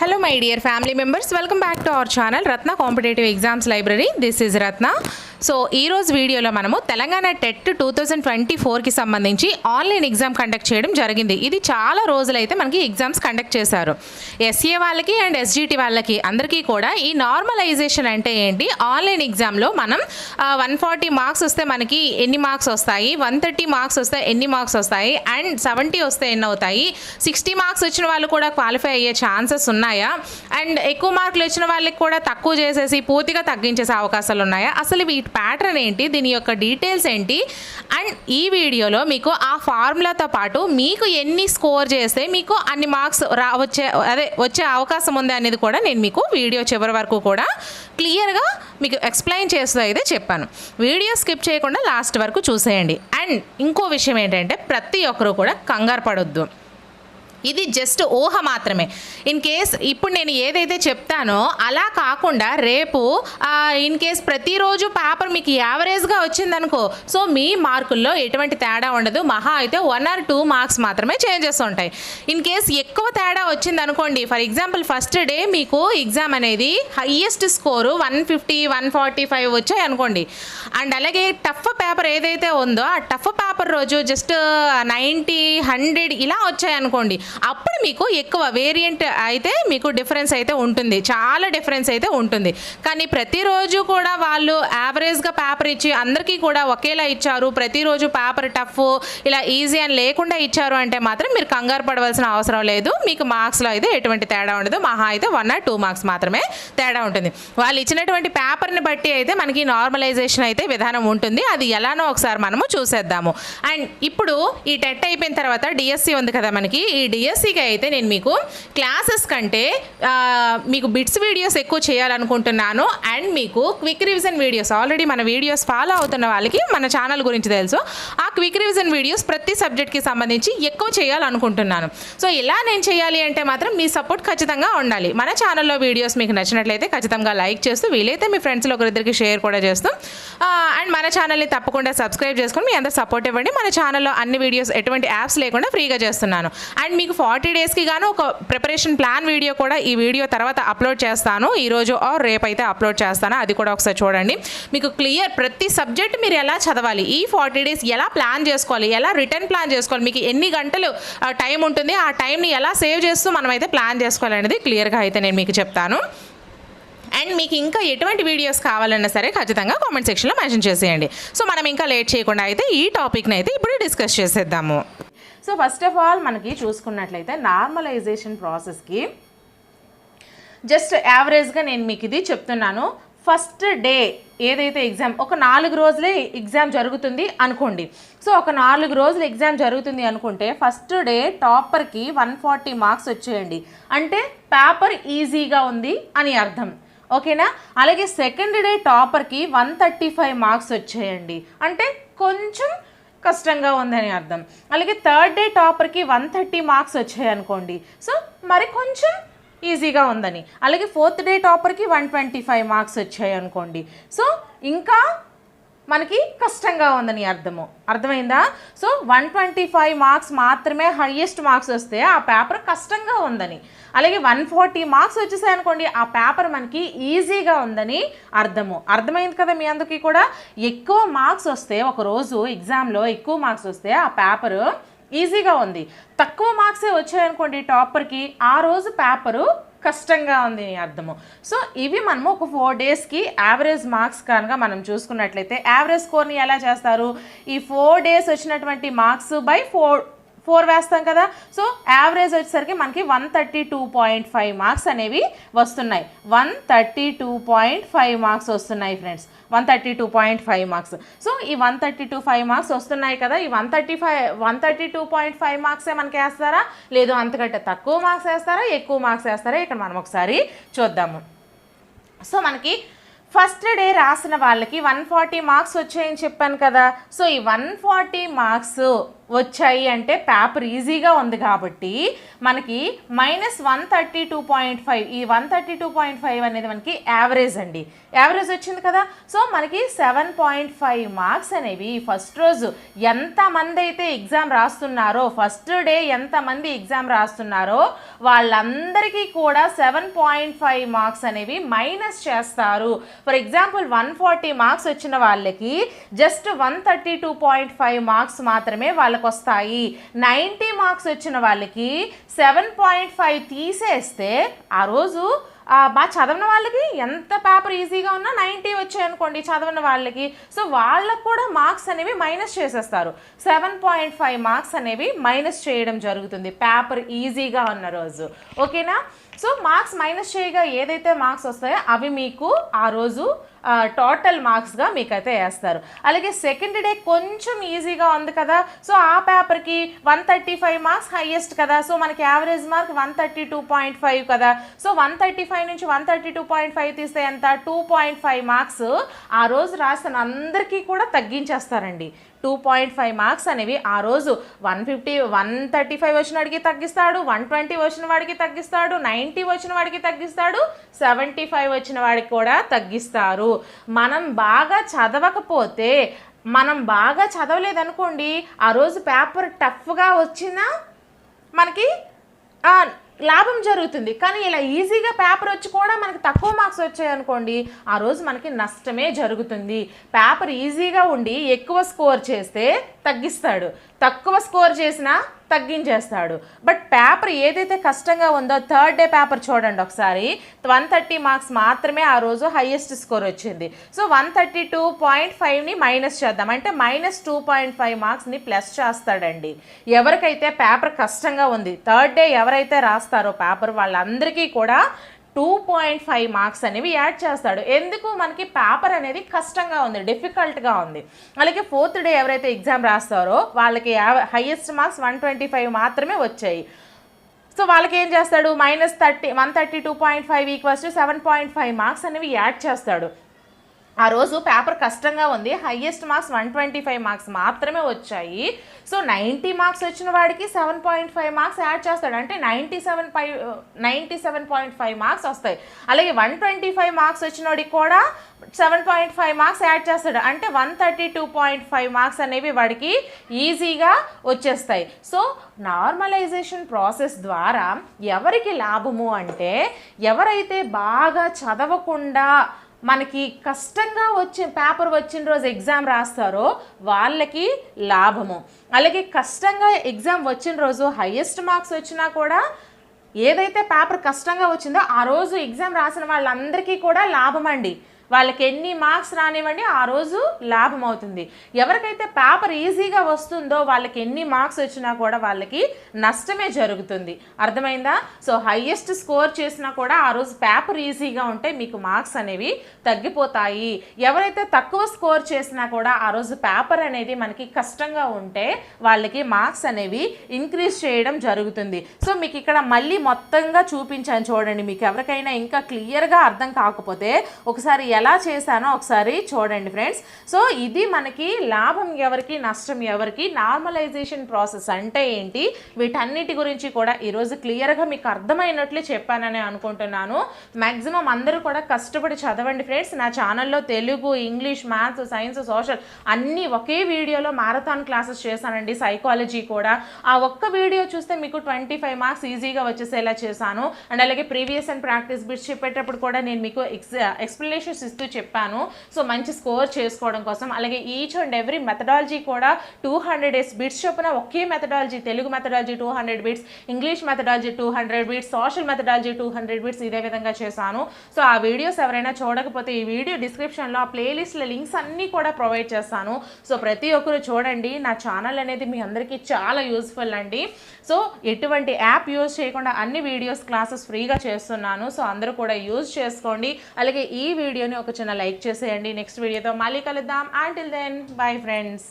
Hello my dear family members, welcome back to our channel Ratna Competitive Exams Library. This is Ratna. So ఈరోజు వీడియోలో మనము Telangana TET two thousand twenty ఫోర్కి సంబంధించి online exam conduct చేయడం జరిగింది ఇది చాలా రోజులైతే మనకి ఎగ్జామ్స్ కండక్ట్ చేశారు ఎస్ఏ వాళ్ళకి అండ్ ఎస్జిటి వాళ్ళకి అందరికీ కూడా ఈ నార్మలైజేషన్ అంటే ఏంటి ఆన్లైన్ ఎగ్జామ్లో మనం వన్ ఫార్టీ మార్క్స్ వస్తే మనకి ఎన్ని మార్క్స్ వస్తాయి వన్ థర్టీ మార్క్స్ వస్తే ఎన్ని మార్క్స్ వస్తాయి అండ్ సెవెంటీ వస్తే ఎన్ని అవుతాయి సిక్స్టీ మార్క్స్ వచ్చిన వాళ్ళు కూడా క్వాలిఫై అయ్యే ఛాన్సెస్ ఉన్నాయా అండ్ ఎక్కువ మార్కులు వచ్చిన వాళ్ళకి కూడా తక్కువ చేసేసి పూర్తిగా తగ్గించేసే అవకాశాలు ఉన్నాయా అసలు వీటి ప్యాటర్న్ ఏంటి దీని యొక్క డీటెయిల్స్ ఏంటి అండ్ ఈ వీడియోలో మీకు ఆ ఫార్ములాతో పాటు మీకు ఎన్ని స్కోర్ చేస్తే మీకు అన్ని మార్క్స్ రా వచ్చే అదే వచ్చే అవకాశం ఉంది అనేది కూడా నేను మీకు వీడియో చివరి వరకు కూడా క్లియర్గా మీకు ఎక్స్ప్లెయిన్ చేస్తూ అయితే చెప్పాను వీడియో స్కిప్ చేయకుండా లాస్ట్ వరకు చూసేయండి అండ్ ఇంకో విషయం ఏంటంటే ప్రతి ఒక్కరూ కూడా కంగారు పడొద్దు ఇది జస్ట్ ఊహ మాత్రమే ఇన్ కేస్ ఇప్పుడు నేను ఏదైతే చెప్తానో అలా కాకుండా రేపు ఇన్ కేస్ ప్రతిరోజు పేపర్ మీకు యావరేజ్గా వచ్చిందనుకో సో మీ మార్కుల్లో ఎటువంటి తేడా ఉండదు మహా అయితే వన్ ఆర్ టూ మార్క్స్ మాత్రమే చేంజెస్ ఉంటాయి ఇన్ కేస్ ఎక్కువ తేడా వచ్చిందనుకోండి ఫర్ ఎగ్జాంపుల్ ఫస్ట్ డే మీకు ఎగ్జామ్ అనేది highest score one fifty one forty five వచ్చాయి అనుకోండి అండ్ అలాగే టఫ్ పేపర్ ఏదైతే ఉందో ఆ టఫ్ పేపర్ రోజు జస్ట్ నైంటీ హండ్రెడ్ ఇలా వచ్చాయి అనుకోండి అప్పుడు మీకు ఎక్కువ వేరియంట్ అయితే మీకు డిఫరెన్స్ అయితే ఉంటుంది చాలా డిఫరెన్స్ అయితే ఉంటుంది కానీ ప్రతిరోజు కూడా వాళ్ళు యావరేజ్గా పేపర్ ఇచ్చి అందరికీ కూడా ఒకేలా ఇచ్చారు ప్రతిరోజు పేపర్ టఫ్ ఇలా ఈజీ అని లేకుండా ఇచ్చారు అంటే మాత్రం మీరు కంగారు పడవలసిన అవసరం లేదు మీకు మార్క్స్లో అయితే ఎటువంటి తేడా ఉండదు మహా అయితే వన్ ఆర్ టూ మార్క్స్ మాత్రమే తేడా ఉంటుంది వాళ్ళు ఇచ్చినటువంటి పేపర్ని బట్టి అయితే మనకి నార్మలైజేషన్ అయితే విధానం ఉంటుంది అది ఎలానో ఒకసారి మనము చూసేద్దాము అండ్ ఇప్పుడు ఈ టెట్ అయిపోయిన తర్వాత డిఎస్సి ఉంది కదా మనకి ఈ డిఎస్సికి e అయితే నేను మీకు క్లాసెస్ కంటే మీకు బిట్స్ వీడియోస్ ఎక్కువ చేయాలనుకుంటున్నాను అండ్ మీకు క్విక్ రివిజన్ వీడియోస్ ఆల్రెడీ మన వీడియోస్ ఫాలో అవుతున్న వాళ్ళకి మన ఛానల్ గురించి తెలుసు ఆ క్విక్ రివిజన్ వీడియోస్ ప్రతి సబ్జెక్ట్కి సంబంధించి ఎక్కువ చేయాలనుకుంటున్నాను సో ఇలా నేను చేయాలి అంటే మాత్రం మీ సపోర్ట్ ఖచ్చితంగా ఉండాలి మన ఛానల్లో వీడియోస్ మీకు నచ్చినట్లయితే ఖచ్చితంగా లైక్ చేస్తూ వీలైతే మీ ఫ్రెండ్స్లో ఒకరిద్దరికి షేర్ కూడా చేస్తూ అండ్ మన ఛానల్ని తప్పకుండా సబ్స్క్రైబ్ చేసుకుని మీ అందరు సపోర్ట్ ఇవ్వండి మన ఛానల్లో అన్ని వీడియోస్ ఎటువంటి యాప్స్ లేకుండా ఫ్రీగా చేస్తున్నాను అండ్ మీకు మీకు ఫార్టీ డేస్కి గాను ఒక ప్రిపరేషన్ ప్లాన్ వీడియో కూడా ఈ వీడియో తర్వాత అప్లోడ్ చేస్తాను ఈరోజు ఆర్ రేపైతే అప్లోడ్ చేస్తాను అది కూడా ఒకసారి చూడండి మీకు క్లియర్ ప్రతి సబ్జెక్ట్ మీరు ఎలా చదవాలి ఈ ఫార్టీ డేస్ ఎలా ప్లాన్ చేసుకోవాలి ఎలా రిటర్న్ ప్లాన్ చేసుకోవాలి మీకు ఎన్ని గంటలు టైం ఉంటుంది ఆ టైంని ఎలా సేవ్ చేస్తూ మనమైతే ప్లాన్ చేసుకోవాలనేది క్లియర్గా అయితే నేను మీకు చెప్తాను అండ్ మీకు ఇంకా ఎటువంటి వీడియోస్ కావాలన్నా సరే ఖచ్చితంగా కామెంట్ సెక్షన్లో మెన్షన్ చేసేయండి సో మనం ఇంకా లేట్ చేయకుండా అయితే ఈ టాపిక్ని అయితే ఇప్పుడు డిస్కస్ చేసేద్దాము సో ఫస్ట్ ఆఫ్ ఆల్ మనకి చూసుకున్నట్లయితే నార్మలైజేషన్ ప్రాసెస్కి జస్ట్ యావరేజ్గా నేను మీకు ఇది చెప్తున్నాను ఫస్ట్ డే ఏదైతే ఎగ్జామ్ ఒక నాలుగు రోజులే ఎగ్జామ్ జరుగుతుంది అనుకోండి సో ఒక నాలుగు రోజులు ఎగ్జామ్ జరుగుతుంది అనుకుంటే ఫస్ట్ డే టాపర్కి వన్ ఫార్టీ మార్క్స్ వచ్చేయండి అంటే పేపర్ ఈజీగా ఉంది అని అర్థం ఓకేనా అలాగే సెకండ్ డే టాపర్కి వన్ థర్టీ ఫైవ్ మార్క్స్ వచ్చేయండి అంటే కొంచెం కష్టంగా ఉందని అర్థం అలాగే థర్డ్ డే టాపర్కి వన్ థర్టీ మార్క్స్ వచ్చాయనుకోండి సో మరి కొంచెం ఈజీగా ఉందని అలాగే ఫోర్త్ డే టాపర్కి వన్ ట్వంటీ ఫైవ్ మార్క్స్ వచ్చాయి అనుకోండి సో ఇంకా మనకి కష్టంగా ఉందని అర్థము అర్థమైందా so one twenty five marks మాత్రమే హయ్యెస్ట్ మార్క్స్ వస్తే ఆ పేపర్ కష్టంగా ఉందని అలాగే వన్ ఫార్టీ మార్క్స్ వచ్చేసాయి అనుకోండి ఆ పేపర్ మనకి ఈజీగా ఉందని అర్థము అర్థమైంది కదా మీ అందుకి కూడా ఎక్కువ మార్క్స్ వస్తే ఒకరోజు ఎగ్జామ్లో ఎక్కువ మార్క్స్ వస్తే ఆ పేపరు ఈజీగా ఉంది తక్కువ మార్క్సే వచ్చాయనుకోండి టాపర్కి ఆ రోజు పేపరు కష్టంగా ఉంది నీ అర్థము సో ఇవి మనము ఒక ఫోర్ డేస్కి యావరేజ్ మార్క్స్ కనుక మనం చూసుకున్నట్లయితే యావరేజ్ స్కోర్ని ఎలా చేస్తారు ఈ ఫోర్ డేస్ వచ్చినటువంటి మార్క్స్ బై ఫోర్ ఫోర్ వేస్తాం కదా సో యావరేజ్ వచ్చేసరికి మనకి one thirty two point five marks అనేవి వస్తున్నాయి one thirty two point five marks వస్తున్నాయి friends one thirty two point five marks so ఈ one thirty two five marks వస్తున్నాయి కదా ఈ one thirty five one thirty two point five మార్క్సే మనకి వేస్తారా లేదు అంతకంటే తక్కువ మార్క్స్ వేస్తారా ఎక్కువ మార్క్స్ వేస్తారా ఇక్కడ మనం ఒకసారి చూద్దాము సో మనకి ఫస్ట్ డే రాసిన వాళ్ళకి వన్ ఫార్టీ మార్క్స్ వచ్చాయని చెప్పాను కదా సో ఈ వన్ ఫార్టీ మార్క్స్ వచ్చాయి అంటే పేపర్ ఈజీగా ఉంది కాబట్టి మనకి minus one thirty two point five ఈ one thirty two point five అనేది మనకి యావరేజ్ అండి యావరేజ్ వచ్చింది కదా సో మనకి సెవెన్ పాయింట్ ఫైవ్ మార్క్స్ అనేవి ఫస్ట్ రోజు ఎంతమంది అయితే ఎగ్జామ్ రాస్తున్నారో ఫస్ట్ డే ఎంతమంది ఎగ్జామ్ రాస్తున్నారో వాళ్ళందరికీ కూడా సెవెన్ పాయింట్ ఫైవ్ మార్క్స్ అనేవి మైనస్ చేస్తారు for example one forty marks వచ్చిన వాళ్ళకి just one thirty two point five marks మాత్రమే వాళ్ళ వాళ్ళకి వస్తాయి నైంటీ మార్క్స్ వచ్చిన వాళ్ళకి సెవెన్ పాయింట్ ఫైవ్ తీసేస్తే ఆ రోజు బాగా చదవని వాళ్ళకి ఎంత పేపర్ ఈజీగా ఉన్నా నైంటీ వచ్చాయనుకోండి చదవని వాళ్ళకి సో వాళ్ళకు కూడా మార్క్స్ అనేవి మైనస్ చేసేస్తారు సెవెన్ పాయింట్ ఫైవ్ మార్క్స్ అనేవి మైనస్ చేయడం జరుగుతుంది పేపర్ ఈజీగా ఉన్న రోజు ఓకేనా సో మార్క్స్ మైనస్ చేయగా ఏదైతే మార్క్స్ వస్తాయో అవి మీకు ఆ రోజు టోటల్ మార్క్స్గా మీకైతే వేస్తారు అలాగే సెకండ్ డే కొంచెం ఈజీగా ఉంది కదా సో ఆ పేపర్కి one thirty five marks highest కదా సో మనకి average mark one thirty two point five కదా సో వన్ థర్టీ ఫైవ్ నుంచి one thirty two point five తీస్తే ఎంత టూ పాయింట్ ఫైవ్ మార్క్స్ ఆ రోజు రాసిన అందరికీ కూడా తగ్గించేస్తారండి టూ పాయింట్ ఫైవ్ మార్క్స్ అనేవి ఆ రోజు one fifty one thirty five వచ్చిన వాడికి తగ్గిస్తాడు వన్ ట్వంటీ వచ్చిన వాడికి తగ్గిస్తాడు నైంటీ వచ్చిన వాడికి తగ్గిస్తాడు సెవెంటీ ఫైవ్ వచ్చిన వాడికి కూడా తగ్గిస్తారు ఉంటారు మనం బాగా చదవకపోతే మనం బాగా చదవలేదనుకోండి ఆ రోజు పేపర్ టఫ్గా వచ్చినా మనకి లాభం జరుగుతుంది కానీ ఇలా ఈజీగా పేపర్ వచ్చి కూడా మనకి తక్కువ మార్క్స్ వచ్చాయనుకోండి ఆ రోజు మనకి నష్టమే జరుగుతుంది పేపర్ ఈజీగా ఉండి ఎక్కువ స్కోర్ చేస్తే తగ్గిస్తాడు తక్కువ స్కోర్ చేసినా తగ్గించేస్తాడు బట్ పేపర్ ఏదైతే కష్టంగా ఉందో థర్డ్ డే పేపర్ చూడండి ఒకసారి వన్ థర్టీ మార్క్స్ మాత్రమే ఆ రోజు హైయెస్ట్ స్కోర్ వచ్చింది so one thirty two point ఫైవ్ని minus చేద్దాం అంటే మైనస్ టూ పాయింట్ ఫైవ్ మార్క్స్ని ప్లస్ చేస్తాడండి ఎవరికైతే పేపర్ కష్టంగా ఉంది థర్డ్ డే ఎవరైతే రాస్తారో పేపర్ వాళ్ళందరికీ కూడా టూ పాయింట్ ఫైవ్ మార్క్స్ అనేవి యాడ్ చేస్తాడు ఎందుకు మనకి పేపర్ అనేది కష్టంగా ఉంది డిఫికల్ట్గా ఉంది అలాగే ఫోర్త్ డే ఎవరైతే ఎగ్జామ్ రాస్తారో వాళ్ళకి highest marks one twenty five మాత్రమే వచ్చాయి సో వాళ్ళకి ఏం చేస్తాడు minus thirty one thirty two point five equals to seven point five marks అనేవి యాడ్ చేస్తాడు ఆ రోజు పేపర్ కష్టంగా ఉంది highest marks one twenty five marks మాత్రమే వచ్చాయి సో నైంటీ మార్క్స్ వచ్చిన వాడికి seven point five marks add చేస్తాడు అంటే ninety seven five ninety seven point five marks వస్తాయి అలాగే వన్ ట్వంటీ ఫైవ్ మార్క్స్ వాడికి కూడా seven point five marks add చేస్తాడు అంటే one thirty two point five marks అనేవి వాడికి ఈజీగా వచ్చేస్తాయి సో నార్మలైజేషన్ ప్రాసెస్ ద్వారా ఎవరికి లాభము అంటే ఎవరైతే బాగా చదవకుండా మనకి కష్టంగా వచ్చి పేపర్ వచ్చిన రోజు ఎగ్జామ్ రాస్తారో వాళ్ళకి లాభము అలాగే కష్టంగా ఎగ్జామ్ వచ్చిన రోజు హయ్యెస్ట్ మార్క్స్ వచ్చినా కూడా ఏదైతే పేపర్ కష్టంగా వచ్చిందో ఆ రోజు ఎగ్జామ్ రాసిన వాళ్ళందరికీ కూడా లాభం అండి వాళ్ళకి ఎన్ని మార్క్స్ రానివ్వండి ఆ రోజు లాభం అవుతుంది ఎవరికైతే పేపర్ ఈజీగా వస్తుందో వాళ్ళకి ఎన్ని మార్క్స్ వచ్చినా కూడా వాళ్ళకి నష్టమే జరుగుతుంది అర్థమైందా సో హయ్యెస్ట్ స్కోర్ చేసినా కూడా ఆ రోజు పేపర్ ఈజీగా ఉంటే మీకు మార్క్స్ అనేవి తగ్గిపోతాయి ఎవరైతే తక్కువ స్కోర్ చేసినా కూడా ఆ రోజు పేపర్ అనేది మనకి కష్టంగా ఉంటే వాళ్ళకి మార్క్స్ అనేవి ఇంక్రీజ్ చేయడం జరుగుతుంది సో మీకు ఇక్కడ మళ్ళీ మొత్తంగా చూపించాను చూడండి మీకు ఎవరికైనా ఇంకా క్లియర్గా అర్థం కాకపోతే ఒకసారి ఎలా చేశానో ఒకసారి చూడండి ఫ్రెండ్స్ సో ఇది మనకి లాభం ఎవరికి నష్టం ఎవరికి నార్మలైజేషన్ ప్రాసెస్ అంటే ఏంటి వీటన్నిటి గురించి కూడా ఈరోజు క్లియర్గా మీకు అర్థమైనట్లు చెప్పానని అనుకుంటున్నాను మ్యాక్సిమం అందరూ కూడా కష్టపడి చదవండి ఫ్రెండ్స్ నా ఛానల్లో Telugu English maths science social అన్నీ ఒకే వీడియోలో మారథాన్ క్లాసెస్ చేశానండి సైకాలజీ కూడా ఆ ఒక్క వీడియో చూస్తే మీకు ట్వంటీ ఫైవ్ మార్క్స్ ఈజీగా వచ్చేసేలా చేశాను అండ్ అలాగే ప్రీవియస్ అండ్ ప్రాక్టీస్ బిట్స్ చెప్పేటప్పుడు కూడా నేను మీకు ఎక్స్ ఎక్స్ప్లెనేషన్స్ ఇస్తూ చెప్పాను సో మంచి స్కోర్ చేసుకోవడం కోసం అలాగే ఈచ్ అండ్ ఎవ్రీ మెథడాలజీ కూడా టూ హండ్రెడ్ డేస్ బిట్స్ చొప్పున ఒకే methodology Telugu methodology two hundred bits English methodology two hundred bits social methodology two hundred bits ఇదే విధంగా చేశాను సో ఆ వీడియోస్ ఎవరైనా చూడకపోతే ఈ వీడియో డిస్క్రిప్షన్లో ఆ ప్లేలిస్ట్ల లింక్స్ అన్నీ కూడా ప్రొవైడ్ చేస్తాను సో ప్రతి ఒక్కరు చూడండి నా ఛానల్ అనేది మీ అందరికీ చాలా యూస్ఫుల్ అండి సో ఎటువంటి యాప్ యూజ్ చేయకుండా అన్ని వీడియోస్ క్లాసెస్ ఫ్రీగా చేస్తున్నాను సో అందరూ కూడా యూజ్ చేసుకోండి అలాగే ఈ వీడియోని ఒక చిన్న లైక్ చేసేయండి నెక్స్ట్ వీడియోతో మళ్ళీ కలుద్దాం అంటిల్ దెన్ బై ఫ్రెండ్స్